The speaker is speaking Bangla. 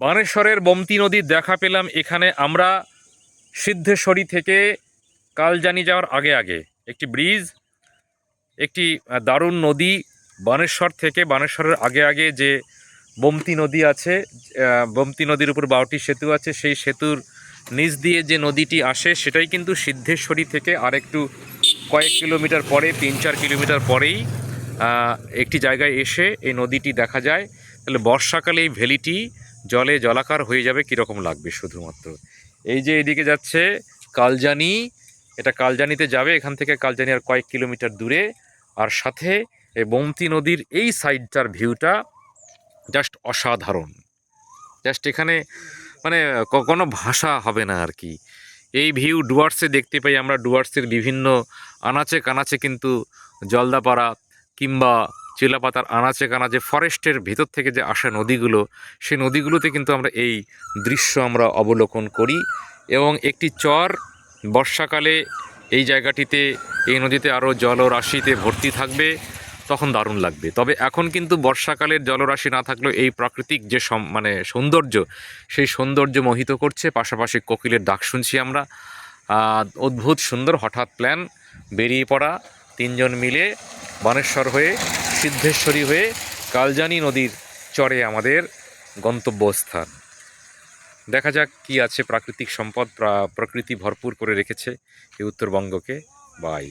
বানেশ্বরের বমতি নদীর দেখা পেলাম এখানে। আমরা সিদ্ধেশ্বরী থেকে কালজানি যাওয়ার আগে আগে। একটি ব্রিজ, একটি দারুণ নদী বানেশ্বর থেকে বানেশ্বরের আগে আগে যে বমতি নদী আছে বমতি নদীর উপর বারোটি সেতু আছে, সেই সেতুর নিচ দিয়ে যে নদীটি আসে, সেটাই কিন্তু সিদ্ধেশ্বরী থেকে আরেকটু কয়েক কিলোমিটার পরে, তিন চার কিলোমিটার পরেই একটি জায়গায় এসে এই নদীটি দেখা যায়। তাহলে বর্ষাকালে এই ভ্যালিটি জলে জলাকার হয়ে যাবে কীরকম লাগবে শুধুমাত্র? এই যে এদিকে যাচ্ছে কালজানি, এটা কালজানিতে যাবে, এখান থেকে কালজানি আর কয়েক কিলোমিটার দূরে। আর সাথে এই বমতি নদীর এই সাইডটার ভিউটা জাস্ট অসাধারণ। জাস্ট এখানে মানে কোনো ভাষা হবে না আর কি। এই ভিউ ডুয়ার্সে দেখতে পাই আমরা, ডুয়ার্সের বিভিন্ন আনাচে কানাচে কিন্তু জলদাপাড়া কিংবা চিলাপাতার আনাচে কানাচে ফরেস্টের ভিতর থেকে যে আসা নদীগুলো, সেই নদীগুলোতে কিন্তু আমরা এই দৃশ্য আমরা অবলোকন করি এবং একটি চর বর্ষাকালে এই জায়গাটিতে, এই নদীতে আরও জলরাশিতে ভর্তি থাকবে, তখন দারুণ লাগবে। তবে এখন কিন্তু বর্ষাকালের জলরাশি না থাকলেও এই প্রাকৃতিক যে মানে সৌন্দর্য, সেই সৌন্দর্য মোহিত করছে। পাশাপাশি কোকিলের ডাক শুনছি আমরা। অদ্ভুত সুন্দর হঠাৎ প্ল্যান বেরিয়ে পড়া। তিনজন মিলে বানেশ্বর হয়ে সিদ্ধেশ্বরী হয়ে কালজানি নদীর চরে আমাদের গন্তব্যস্থান। দেখা যাক কি আছে প্রাকৃতিক সম্পদ প্রকৃতি ভরপুর করে রেখেছে এই উত্তরবঙ্গকে। বাই